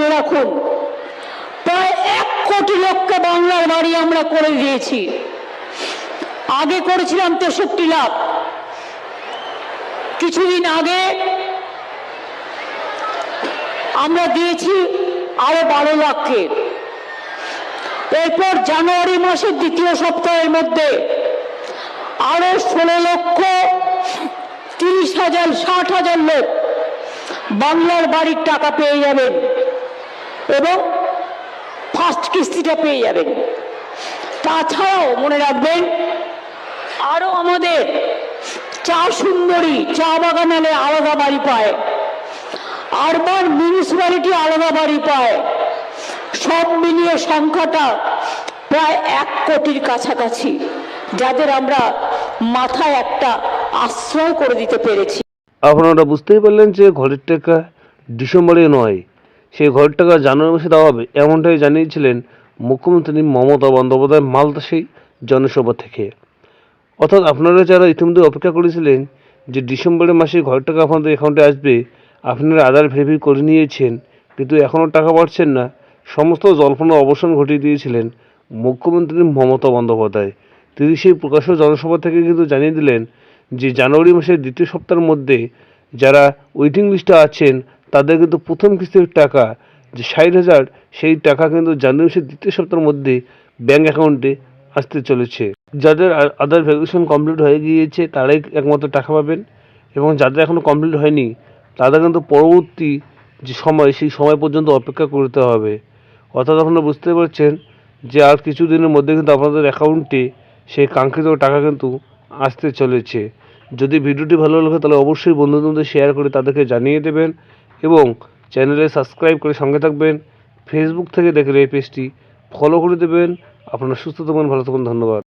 জেনে রাখুন, প্রায় এক কোটি লোককে বাংলার বাড়ি আমরা করে দিয়েছি। আগে করেছিলাম তেষট্টি লাখ। কিছুদিন আগে আমরা দিয়েছি আরও বারো লাখকে। এরপর জানুয়ারি মাসের দ্বিতীয় সপ্তাহের মধ্যে আরও ষোলো লক্ষ তিরিশ হাজার, ষাট হাজার লোক বাংলার বাড়ির টাকা পেয়ে যাবেন। এবং ফার্স্ট কিস্তিটা পেয়ে যাবেন। তাছাড়াও মনে রাখবেন, আরও আমাদের চা সুন্দরী, চা বাগান বাগানালে আলাদা বাড়ি পায় আরবান মিউনিসিপ্যালিটি আলাদা বাড়ি পায়, সব মিলিয়ে সংখ্যাটা প্রায় এক কোটির কাছাকাছি, যাদের আমরা মাথায় একটা আশ্রয় করে দিতে পেরেছি। আপনারা বুঝতেই পারলেন যে ঘরের টাকা ডিসেম্বরে নয় সেই ঘরের টাকা জানুয়ারি মাসে দেওয়া হবে। এমনটাই জানিয়েছিলেন মুখ্যমন্ত্রী মমতা বন্দ্যোপাধ্যায় মালদা সেই জনসভা থেকে। অর্থাৎ আপনারা যারা ইতিমধ্যে অপেক্ষা করেছিলেন যে ডিসেম্বরের মাসে ঘরের টাকা আপনাদের অ্যাকাউন্টে আসবে, আপনারা আধার ভেরিফাই করে নিয়েছেন, কিন্তু এখনও টাকা পাচ্ছেন না। সমস্ত জল্পনার অবসান ঘটিয়ে দিয়েছিলেন মুখ্যমন্ত্রী মমতা বন্দ্যোপাধ্যায়। তিনি সেই প্রকাশ্য জনসভা থেকে কিন্তু জানিয়ে দিলেন যে জানুয়ারি মাসের দ্বিতীয় সপ্তাহের মধ্যে যারা ওয়েটিং লিস্টে আছেন তাদের কিন্তু প্রথম কিস্তির টাকা যে ষাট হাজার, সেই টাকা কিন্তু জানুয়ারি মাসের দ্বিতীয় সপ্তাহের মধ্যে ব্যাঙ্ক অ্যাকাউন্টে আসতে চলেছে। যাদের আ- আধার ভ্যালুয়েশন কমপ্লিট হয়ে গিয়েছে, তারাই একমাত্র টাকা পাবেন এবং যাদের এখনও কমপ্লিট হয়নি, তাদের কিন্তু পরবর্তী যে সময়, সেই সময় পর্যন্ত অপেক্ষা করতে হবে। অর্থাৎ আপনারা বুঝতে পারছেন যে আর কিছুদিনের মধ্যে কিন্তু আপনাদের অ্যাকাউন্টে সেই কাঙ্ক্ষিত টাকা কিন্তু আসতে চলেছে। যদি ভিডিওটি ভালো লাগে, তাহলে অবশ্যই বন্ধুদের শেয়ার করে তাদেরকে জানিয়ে দেবেন। এবং চ্যানেলে সাবস্ক্রাইব করে সঙ্গে থাকবেন। ফেসবুক থেকে দেখলে এই পেজটি ফলো করে দেবেন। আপনারা সুস্থ থাকুন, ভালো থাকুন, ধন্যবাদ।